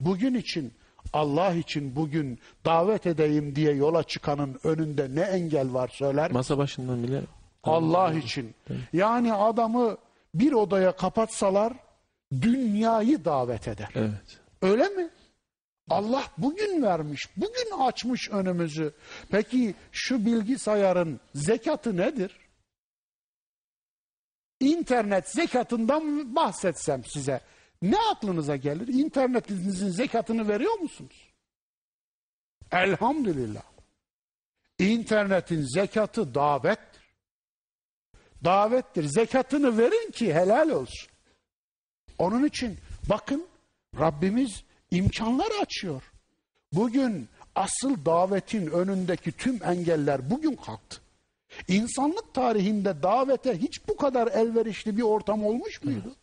Bugün için Allah için bugün davet edeyim diye yola çıkanın önünde ne engel var söyler? Masa başından bile Allah için. Yani adamı bir odaya kapatsalar dünyayı davet eder. evet. Öyle mi? Allah bugün vermiş, bugün açmış önümüzü. Peki şu bilgisayarın zekatı nedir? İnternet zekatından bahsetsem size ne aklınıza gelir? İnternetinizin zekatını veriyor musunuz? Elhamdülillah. İnternetin zekatı davettir. Davettir. Zekatını verin ki helal olsun. Onun için bakın Rabbimiz imkanlar açıyor. Bugün asıl davetin önündeki tüm engeller bugün kalktı. İnsanlık tarihinde davete hiç bu kadar elverişli bir ortam olmuş muydu?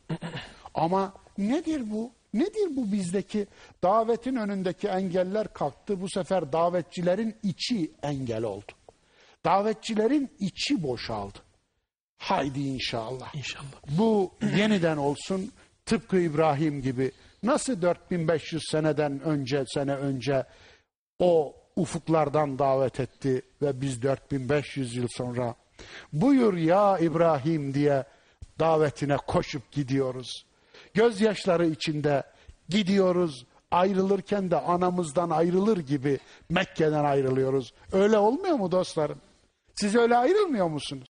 Ama nedir bu? Nedir bu bizdeki davetin önündeki engeller kalktı. Bu sefer davetçilerin içi engel oldu. Davetçilerin içi boşaldı. Haydi inşallah. İnşallah. Bu yeniden olsun tıpkı İbrahim gibi. Nasıl 4500 seneden önce sene önce o ufuklardan davet etti ve biz 4500 yıl sonra buyur ya İbrahim diye davetine koşup gidiyoruz. Gözyaşları içinde gidiyoruz. Ayrılırken de anamızdan ayrılır gibi Mekke'den ayrılıyoruz. Öyle olmuyor mu dostlarım? Siz öyle ayrılmıyor musunuz?